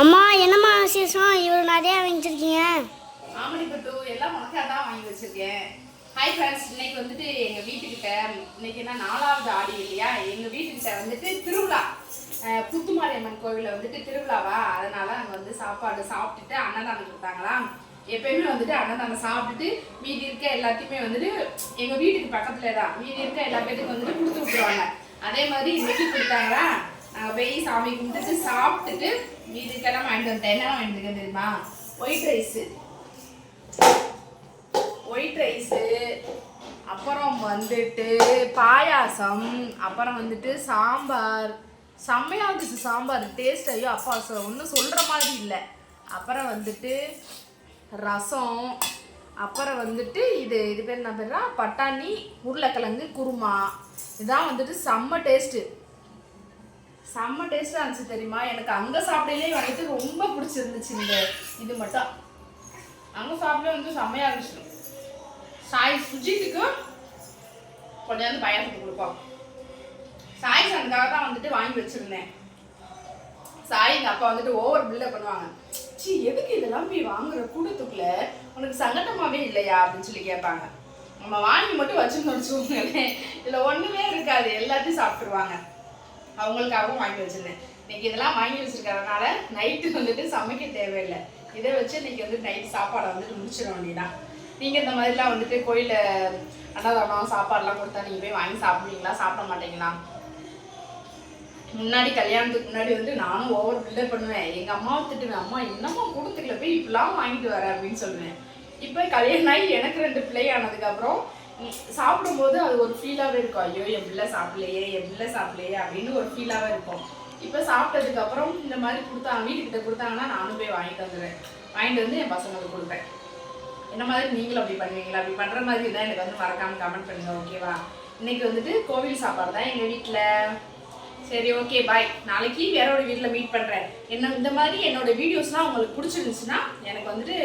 அம்மா என்னம்மா விசேஷம்? இவ்வளோ நிறையா வாங்கிச்சிருக்கீங்க ஆமணி பட்டு எல்லாம் உனக்காக தான் வாங்கி வச்சிருக்கேன். ஹாய் ஃப்ரெண்ட்ஸ் இன்னைக்கு வந்துட்டு எங்கள் வீட்டுக்கிட்ட இன்னைக்கு என்ன நாலாவது ஆடி இல்லையா? எங்கள் வீட்டுக்கிட்ட வந்துட்டு திருவிழா. புத்துமாரியம்மன் கோவிலில் வந்துட்டு திருவிழாவா? அதனால அங்கே வந்து சாப்பாடு சாப்பிட்டுட்டு அன்னதானம் கொடுத்தாங்களா எப்பயுமே வந்துட்டு அன்னதானம் சாப்பிட்டுட்டு மீதி இருக்க எல்லாத்தையுமே வந்துட்டு எங்கள் வீட்டுக்கு பக்கத்துல தான் மீதி இருக்க எல்லா பேத்துக்கும் வந்துட்டு கொடுத்து விட்டுருவாங்க. அதே மாதிரி இன்னைக்கு கொடுத்தாங்களா? நாங்கள் போய் சாமி கும்பிட்டுட்டு சாப்பிட்டுட்டு வீட்டுக்கெல்லாம் வாங்கிட்டு வந்தேன் என்ன வாங்கிட்டு தெரியுமா? ஒயிட் ரைஸு ஒயிட் ரைஸு அப்புறம் வந்துட்டு பாயாசம். அப்புறம் வந்துட்டு சாம்பார். செம்மையாக இருந்துச்சு சாம்பார். டேஸ்ட் ஐயோ அப்பா ஒன்றும் சொல்கிற மாதிரி இல்லை. அப்புறம் வந்துட்டு ரசம். அப்புறம் வந்துட்டு இது இது பேர் என்ன பேர்னா பட்டாணி உருளைக்கிழங்கு குருமா. இதான் வந்துட்டு செம்ம டேஸ்ட்டு செம்ம டேஸ்ட்டாக இருந்துச்சு தெரியுமா? எனக்கு அங்கே சாப்பிடலே வந்துட்டு ரொம்ப பிடிச்சிருந்துச்சு இந்த இது மட்டும். அங்கே சாப்பிட வந்து செம்மையாக இருந்துச்சு. சாய் சுஜித்துக்கு கொஞ்சம் பயத்துக்கு கொடுப்போம் சாய் சனுக்காக தான் வந்துட்டு வாங்கி வச்சிருந்தேன். சாய் எங்க அப்பா வந்துட்டு ஓவர் பில்டப் பண்ணுவாங்க. சி எதுக்கு இதெல்லாம் போய் வாங்குற கூட்டத்துக்குள்ள உனக்கு சங்கடமாவே இல்லையா? அப்படின்னு சொல்லி கேட்பாங்க. நம்ம வாங்கி மட்டும் வச்சுருந்தோம் வச்சுக்கோங்களேன். இதில் ஒன்றுமே இருக்காது. எல்லாத்தையும் சாப்பிட்டுருவாங்க. அவங்களுக்காகவும் வாங்கி வச்சிருந்தேன். இன்னைக்கு இதெல்லாம் வாங்கி வச்சிருக்கறதுனால நைட்டு வந்துட்டு சமைக்க தேவையில்லை. இதை வச்சு இன்னைக்கு வந்து நைட் சாப்பாடை வந்துட்டு முடிச்சிட வேண்டியதான் நீங்க இந்த மாதிரிலாம் வந்துட்டு கோயில அன்னதானம் சாப்பாடுலாம் கொடுத்தா நீங்க போய் வாங்கி சாப்பிடுவீங்களா? சாப்பிட மாட்டீங்களா? முன்னாடி கல்யாணத்துக்கு முன்னாடி வந்து நானும் ஓவர் பில்டப் பண்ணுவேன். எங்க அம்மாவை திட்டுவேன். அம்மா என்னம்மா கொடுத்துக்கல போய் இப்படிலாம் வாங்கிட்டு வர? அப்படின்னு சொல்லுவேன். இப்போ கல்யாணம் ஆகி எனக்கு ரெண்டு பிள்ளை ஆனதுக்கு அப்புறம் சாப்பிடும்போது அது ஒரு ஃபீலாகவே இருக்கும். ஐயோ என் பிள்ளை சாப்பிடலையே என் பிள்ளை சாப்பிடலையே அப்படின்னு ஒரு ஃபீலாகவே இருக்கும். இப்போ சாப்பிட்டதுக்கப்புறம் இந்த மாதிரி கொடுத்தாங்க வீட்டுக்கிட்ட கொடுத்தாங்கன்னா நானும் போய் வாங்கிட்டு வந்துடுவேன் வாங்கிட்டு வந்து என் பசங்களுக்கு கொடுப்பேன். என்ன மாதிரி நீங்களும் அப்படி பண்ணுவீங்களா? அப்படி பண்ணுற மாதிரி தான் எனக்கு வந்து மறக்காமல் கமெண்ட் பண்ணுங்கள் ஓகேவா இன்னைக்கு வந்துட்டு கோவில் சாப்பாடு தான் எங்கள் வீட்டில் சரி ஓகே பாய் நாளைக்கு வேற ஒரு வீட்டில் மீட் பண்ணுறேன் என்ன இந்த மாதிரி என்னோட வீடியோஸ்லாம் உங்களுக்கு பிடிச்சிருந்துச்சுன்னா எனக்கு வந்துட்டு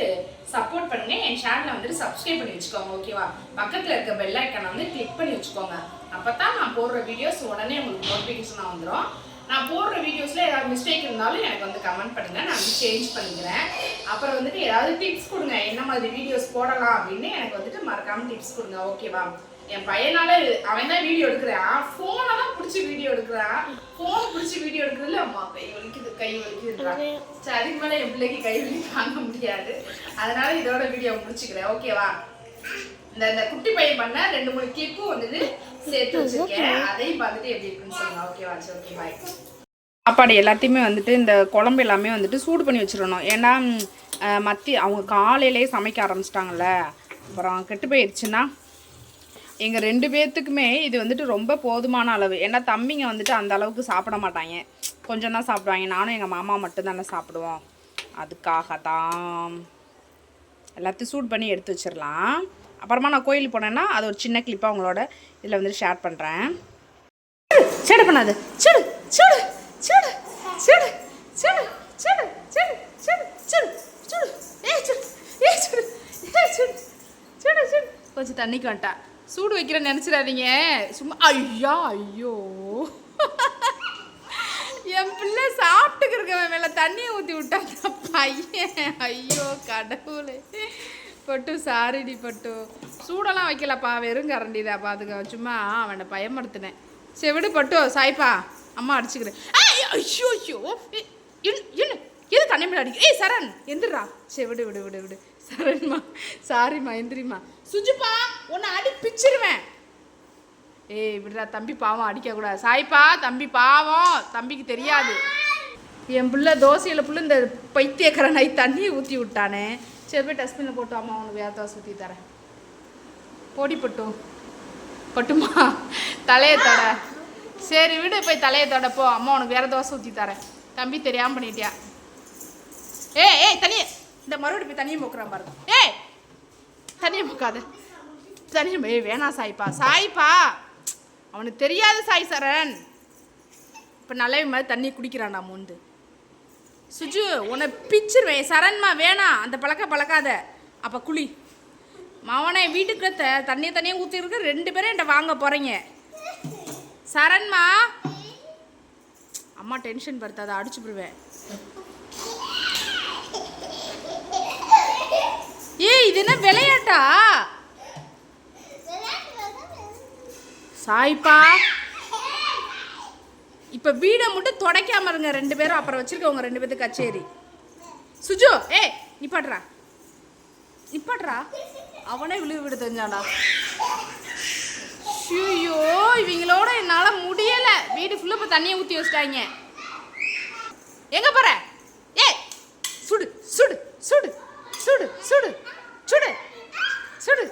சப்போர்ட் பண்ணுங்க. என் சேனலை வந்துட்டு சப்ஸ்கிரைப் பண்ணி வச்சுக்கோங்க ஓகேவா பக்கத்தில் இருக்க பெல் ஐக்கனை வந்து கிளிக் பண்ணி வச்சுக்கோங்க. அப்போ தான் நான் போடுற வீடியோஸ் உடனே உங்களுக்கு நோட்டிஃபிகேஷனாக வந்துடும் நான் போடுற வீடியோஸில் ஏதாவது மிஸ்டேக் இருந்தாலும் எனக்கு வந்து கமெண்ட் பண்ணுங்கள் நான் வந்து சேஞ்ச் பண்ணிக்கிறேன். அப்புறம் வந்துட்டு ஏதாவது டிப்ஸ் கொடுங்க. என்ன மாதிரி வீடியோஸ் போடலாம் அப்படின்னு எனக்கு வந்துட்டு மறக்காமல் டிப்ஸ் கொடுங்க ஓகேவா என் பையனால அவன் தான் வீடியோ எடுக்கிறான். ஃபோனை தான் பிடிச்சி வீடியோ எடுக்கிறான். ஃபோன் பிடிச்சி வீடியோ எடுக்கிறதுல அம்மா கை வலிக்குது கை வலிக்குதுன்றான் சரி அதுக்கு மேலே என் பிள்ளைக்கு கை வலி தாங்க முடியாது. அதனால இதோட வீடியோ முடிச்சுக்கிறேன். ஓகேவா இந்த இந்த குட்டி பையன் பண்ண ரெண்டு மூணு கிளிப்பும் வந்துட்டு சேர்த்து வச்சிருக்கேன். அதையும் பார்த்துட்டு எப்படி இருக்குன்னு சொல்லுங்க. ஓகேவா சரி ஓகே பாய் சாப்பாடு எல்லாத்தையுமே வந்துட்டு இந்த குழம்பு எல்லாமே வந்துட்டு சூடு பண்ணி வச்சிடணும். ஏன்னா மத்தி அவங்க காலையிலேயே சமைக்க ஆரம்பிச்சிட்டாங்கல்ல. அப்புறம் கெட்டு போயிடுச்சுன்னா எங்கள் ரெண்டு பேர்த்துக்குமே இது வந்துட்டு ரொம்ப போதுமான அளவு. ஏன்னா தம்பிங்க வந்துட்டு அந்த அளவுக்கு சாப்பிட மாட்டாங்க. கொஞ்சம் தான் சாப்பிடுவாங்க. நானும் எங்கள் மாமா மட்டும் தானே சாப்பிடுவோம். அதுக்காக தான் எல்லாத்தையும் சூட் பண்ணி எடுத்து வச்சிடலாம். அப்புறமா நான் கோயிலுக்கு போனேன்னா அது ஒரு சின்ன கிளிப்பாக உங்களோட இதில் வந்துட்டு ஷேர் பண்ணுறேன் சேடு பண்ணாது. சேடு சேடு சேடு சேடு சேடு சேடு சேடு சேடு சேடு சேடு. ஏ சேடு ஏ சேடு ஏ சேடு சேடு சேடு. கொஞ்சம் தண்ணிக்கு வந்துட்டா. சூடு வைக்கிற நினச்சிடாதீங்க. சும்மா ஐயா ஐயோ. என் பிள்ளை சாப்பிட்டுக்கிறவன் மேலே தண்ணியை ஊற்றி விட்டா பையன். ஐயோ கடவுளே. பட்டு சாரிடி பட்டு. சூடெல்லாம் வைக்கலப்பா வெறும் கரண்டி தான் பார்த்துக்க சும்மா அவனை பயமுறுத்தினேன். சரி விடு பட்டு சாய்ப்பா. அம்மா அடிச்சுக்கிறேன் ஐயோ ஐயோ. ஐயோ என்ன எது கண்ணை முன்னாடி ஏய் சரண். எந்திரா. சரி விடு விடு விடு விடு. சரண்மா சாரிம்மா எந்திரிம்மா. சுஜிப்பா உன்னை அடி பிச்சிருவேன். ஏய் விடுறா தம்பி பாவம் அடிக்கக்கூடாது சாய்ப்பா தம்பி பாவம். தம்பிக்கு தெரியாது. என் பிள்ளை தோசையில் புள்ள இந்த பைத்தியக்கரை நை தண்ணியை ஊற்றி விட்டானே. சரி போய் டஸ்ட்பினில் போட்டு அம்மா உனக்கு வேறு தோசை ஊற்றி தரேன். பொடி பட்டும் பட்டுமா? தலையை தொட. சரி விடு போய் தலையை தொட போ. அம்மா உனக்கு வேற தோசை ஊற்றி தரேன். தம்பி தெரியாமல் பண்ணிட்டியா? ஏய் ஏய் தனியே இந்த மறுபடியும் போய் தனியை மூக்குறான் பாருங்க. ஏய் தனியை மூக்காத. தனியை ஏய் வேணாம் சாய்ப்பா. சாய்ப்பா. அவனுக்கு தெரியாது சாய் சரண். இப்போ நல்லவே மாதிரி தண்ணி குடிக்கிறான்டா மூந்து. சுஜு உன்னை பிச்சிருவேன். சரண்மா வேணாம். அந்த பழக்க பழக்காத. அப்போ குழி மவனே வீட்டுக்கு தண்ணியை தண்ணியை ஊற்றிருக்கு ரெண்டு பேரும் என்கிட்ட வாங்க போகிறீங்க சரண்மா. அம்மா டென்ஷன் படுத்தாத. அடிச்சு விடுவேன் ஏய் இது என்ன விளையாட்டா? சாய்ப்பா. இப்ப வீடை மட்டும் துடைக்காம இருங்க. ரெண்டு பேரும் அப்புறம் வச்சிருக்கவங்க ரெண்டு பேத்துக்கு கச்சேரி. சுஜு ஏய் நிப்பாட்றா நிப்பாட்றா அவனே விழுவு விட தெரிஞ்சாடா ஐயோ இவங்களோட என்னால முடியல. வீடு ஃபுல்லா இப்ப தண்ணியை ஊத்தி வச்சிட்டாங்க. எங்க போற? ஏ சுடு சுடு சுடு சுடு சுடு. சுடு சுடு